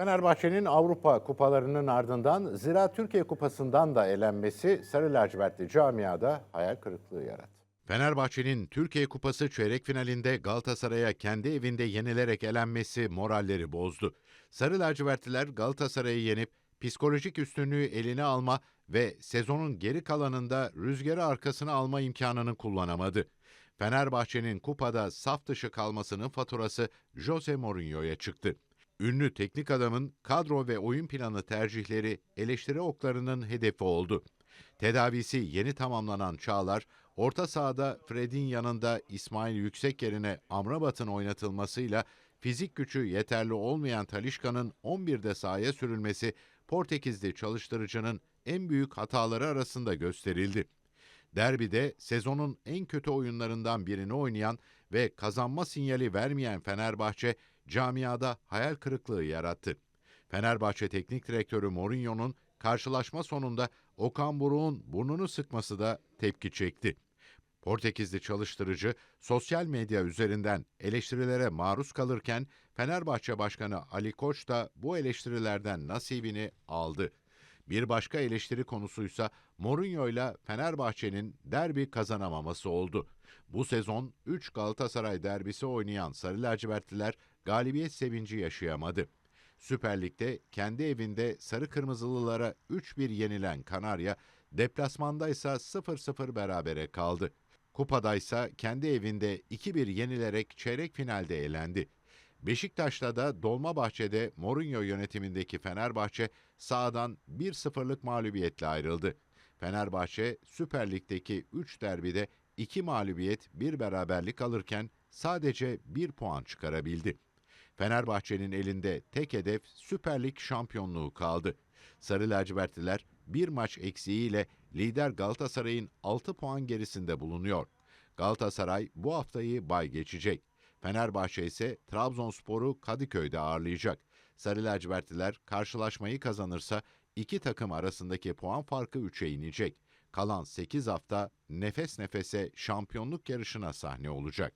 Fenerbahçe'nin Avrupa kupalarının ardından Zira Türkiye Kupası'ndan da elenmesi Sarı lacivertli camiada hayal kırıklığı yarattı. Fenerbahçe'nin Türkiye Kupası çeyrek finalinde Galatasaray'a kendi evinde yenilerek elenmesi moralleri bozdu. Sarı lacivertliler Galatasaray'ı yenip psikolojik üstünlüğü eline alma ve sezonun geri kalanında rüzgarı arkasına alma imkanını kullanamadı. Fenerbahçe'nin kupada saf dışı kalmasının faturası Jose Mourinho'ya çıktı. Ünlü teknik adamın kadro ve oyun planı tercihleri eleştiri oklarının hedefi oldu. Tedavisi yeni tamamlanan Çağlar, orta sahada Fred'in yanında İsmail Yüksek yerine Amrabat'ın oynatılmasıyla fizik gücü yeterli olmayan Talişka'nın 11'de sahaya sürülmesi Portekizli çalıştırıcının en büyük hataları arasında gösterildi. Derbide sezonun en kötü oyunlarından birini oynayan ve kazanma sinyali vermeyen Fenerbahçe camiada hayal kırıklığı yarattı. Fenerbahçe Teknik Direktörü Mourinho'nun karşılaşma sonunda Okan Buruk'un burnunu sıkması da tepki çekti. Portekizli çalıştırıcı sosyal medya üzerinden eleştirilere maruz kalırken Fenerbahçe Başkanı Ali Koç da bu eleştirilerden nasibini aldı. Bir başka eleştiri konusuysa Mourinho ile Fenerbahçe'nin derbi kazanamaması oldu. Bu sezon 3 Galatasaray derbisi oynayan Sarı lacivertliler galibiyet sevinci yaşayamadı. Süper Lig'de kendi evinde Sarı Kırmızılılara 3-1 yenilen Kanarya, deplasmanda ise 0-0 berabere kaldı. Kupada ise kendi evinde 2-1 yenilerek çeyrek finalde elendi. Beşiktaş'ta da Dolmabahçe'de Mourinho yönetimindeki Fenerbahçe sahadan 1-0'lık mağlubiyetle ayrıldı. Fenerbahçe Süper Lig'deki 3 derbide 2 mağlubiyet, 1 beraberlik alırken sadece 1 puan çıkarabildi. Fenerbahçe'nin elinde tek hedef Süper Lig şampiyonluğu kaldı. Sarı lacivertliler bir maç eksiğiyle lider Galatasaray'ın 6 puan gerisinde bulunuyor. Galatasaray bu haftayı bay geçecek. Fenerbahçe ise Trabzonspor'u Kadıköy'de ağırlayacak. Sarı lacivertliler karşılaşmayı kazanırsa iki takım arasındaki puan farkı 3'e inecek. Kalan 8 hafta nefes nefese şampiyonluk yarışına sahne olacak.